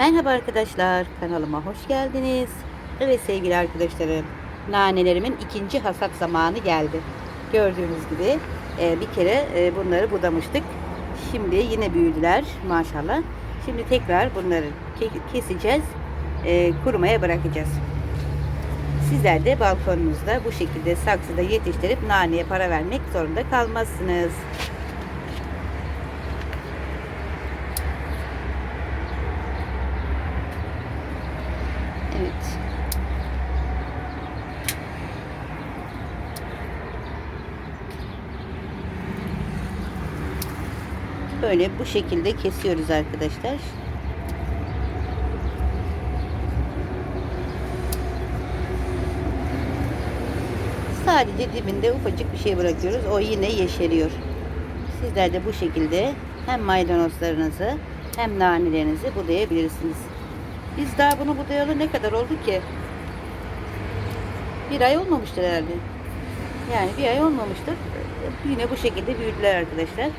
Merhaba arkadaşlar, kanalıma hoş geldiniz. Evet sevgili arkadaşlarım, nanelerimin ikinci hasat zamanı geldi. Gördüğünüz gibi e, bir kere e, bunları budamıştık. Şimdi yine büyüdüler maşallah. Şimdi tekrar bunları ke- keseceğiz, e, kurumaya bırakacağız. Sizler de balkonunuzda bu şekilde saksıda yetiştirip naneye para vermek zorunda kalmazsınız. Evet. Böyle bu şekilde kesiyoruz arkadaşlar. Sadece dibinde ufacık bir şey bırakıyoruz. O yine yeşeriyor. Sizler de bu şekilde hem maydanozlarınızı hem nanelerinizi budayabilirsiniz. Biz daha bunu budayalı ne kadar oldu ki? Bir ay olmamıştır herhalde. Yani bir ay olmamıştır. Yine bu şekilde büyüdüler arkadaşlar.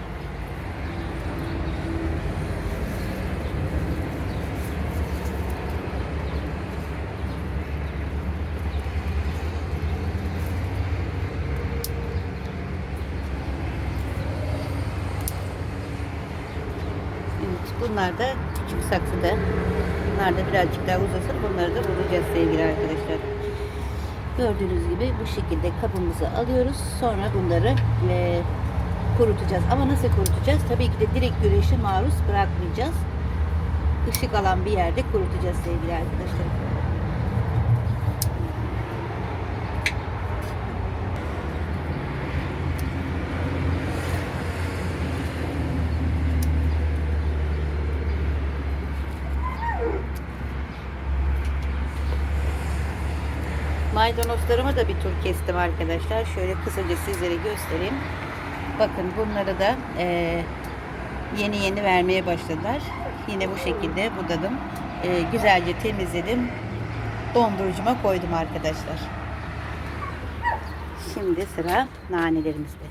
Evet, bunlar da küçük saksıda. Bunlar da birazcık daha uzasın. Bunları da bulacağız sevgili arkadaşlar. Gördüğünüz gibi bu şekilde kabımızı alıyoruz. Sonra bunları e, kurutacağız. Ama nasıl kurutacağız? Tabii ki de direkt güneşe maruz bırakmayacağız. Işık alan bir yerde kurutacağız sevgili arkadaşlar. Maydanozlarımı da bir tur kestim arkadaşlar. Şöyle kısaca sizlere göstereyim. Bakın bunları da eee, yeni yeni vermeye başladılar. Yine bu şekilde budadım. Eee, güzelce temizledim. Dondurucuma koydum arkadaşlar. Şimdi sıra nanelerimizde.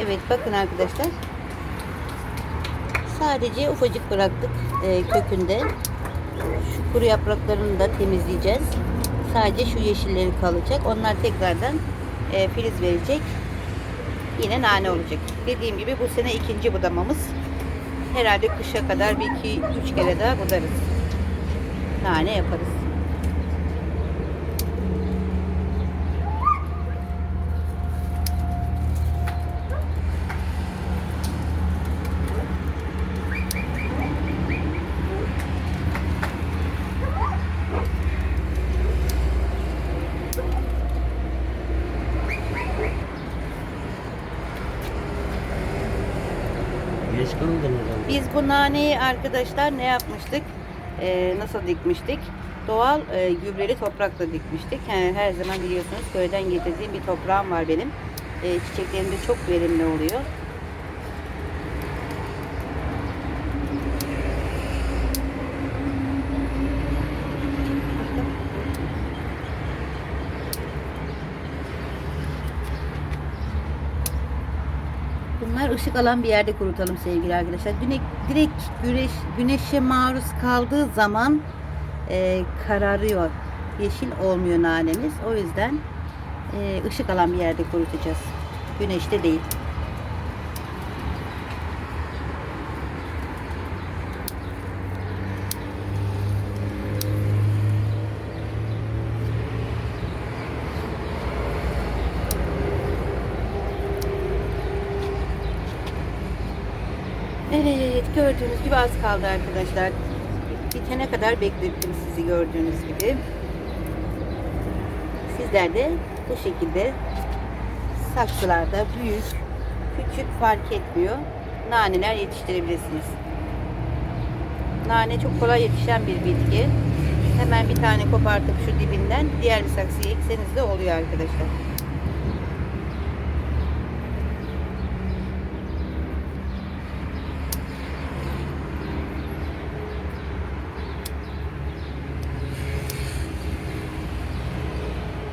Evet bakın arkadaşlar. Sadece ufacık bıraktık e, kökünde. Şu kuru yapraklarını da temizleyeceğiz. Sadece şu yeşilleri kalacak. Onlar tekrardan e, filiz verecek. Yine nane olacak. Dediğim gibi bu sene ikinci budamamız. Herhalde kışa kadar bir iki üç kere daha budarız. Nane yaparız. Geç kaldın herhalde. Biz bu naneyi arkadaşlar ne yapmıştık? Ee, nasıl dikmiştik? Doğal e, gübreli toprakla dikmiştik. Yani her zaman biliyorsunuz köyden getirdiğim bir toprağım var benim. E, çiçeklerim de çok verimli oluyor. Bunlar ışık alan bir yerde kurutalım sevgili arkadaşlar. Direkt, direkt güneş, güneşe maruz kaldığı zaman e, kararıyor. Yeşil olmuyor nanemiz. O yüzden e, ışık alan bir yerde kurutacağız. Güneşte değil. Evet gördüğünüz gibi az kaldı arkadaşlar. Bitene kadar beklettim sizi gördüğünüz gibi. sizler de bu şekilde saksılarda büyük, küçük fark etmiyor. Naneler yetiştirebilirsiniz. Nane çok kolay yetişen bir bitki. Hemen bir tane kopartıp şu dibinden diğer bir saksıya ekseniz de oluyor arkadaşlar.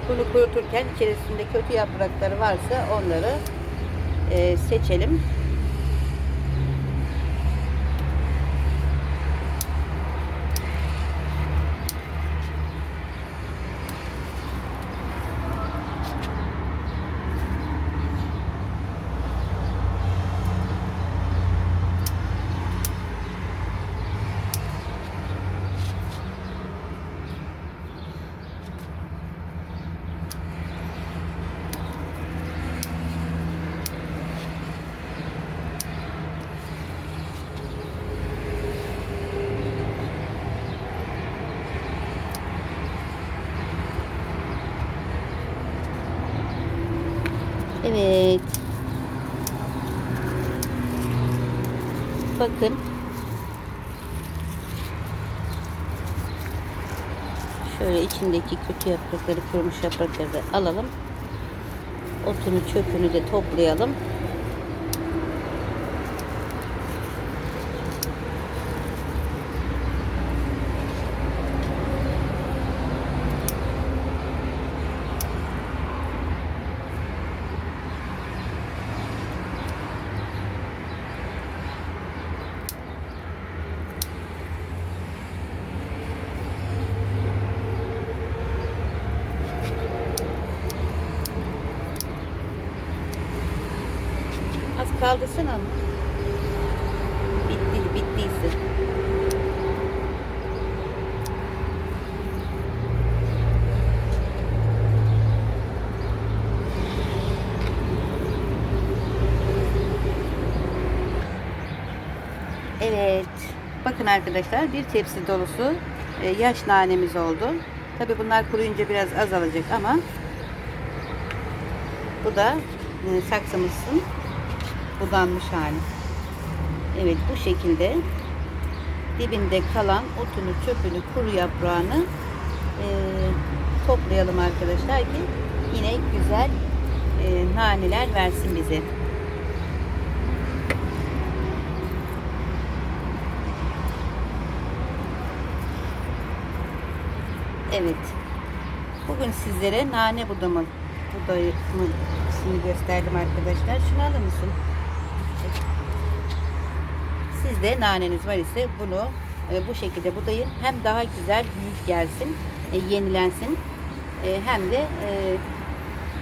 Bunu kuruturken içerisinde kötü yaprakları varsa onları e, seçelim. Evet. Bakın. Şöyle içindeki kötü yaprakları, kurumuş yaprakları da alalım. Otunu, çöpünü de toplayalım. Az kaldırsana ama. Bitti, bittiyse. Evet. Bakın arkadaşlar bir tepsi dolusu e, yaş nanemiz oldu. Tabi bunlar kuruyunca biraz azalacak ama bu da e, saksımızın budanmış hali. Evet bu şekilde dibinde kalan otunu, çöpünü, kuru yaprağını e, toplayalım arkadaşlar ki yine güzel e, naneler versin bize. Evet. Bugün sizlere nane budama budayını gösterdim arkadaşlar. Şunu alır mısın? Sizde naneniz var ise bunu e, bu şekilde budayın. Hem daha güzel büyük gelsin, e, yenilensin. E, hem de e,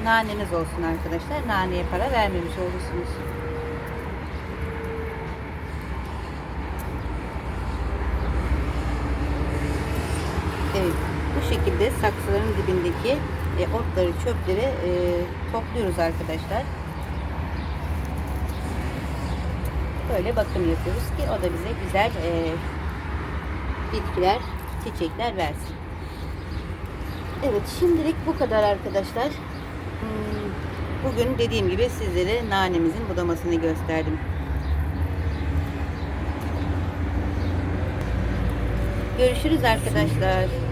naneniz olsun arkadaşlar. Naneye para vermemiş olursunuz. Evet, bu şekilde saksıların dibindeki e, otları, çöpleri e, topluyoruz arkadaşlar. Böyle bakım yapıyoruz ki o da bize güzel e, bitkiler, çiçekler versin. Evet, şimdilik bu kadar arkadaşlar. Hmm, Bugün dediğim gibi sizlere nanemizin budamasını gösterdim. Görüşürüz arkadaşlar.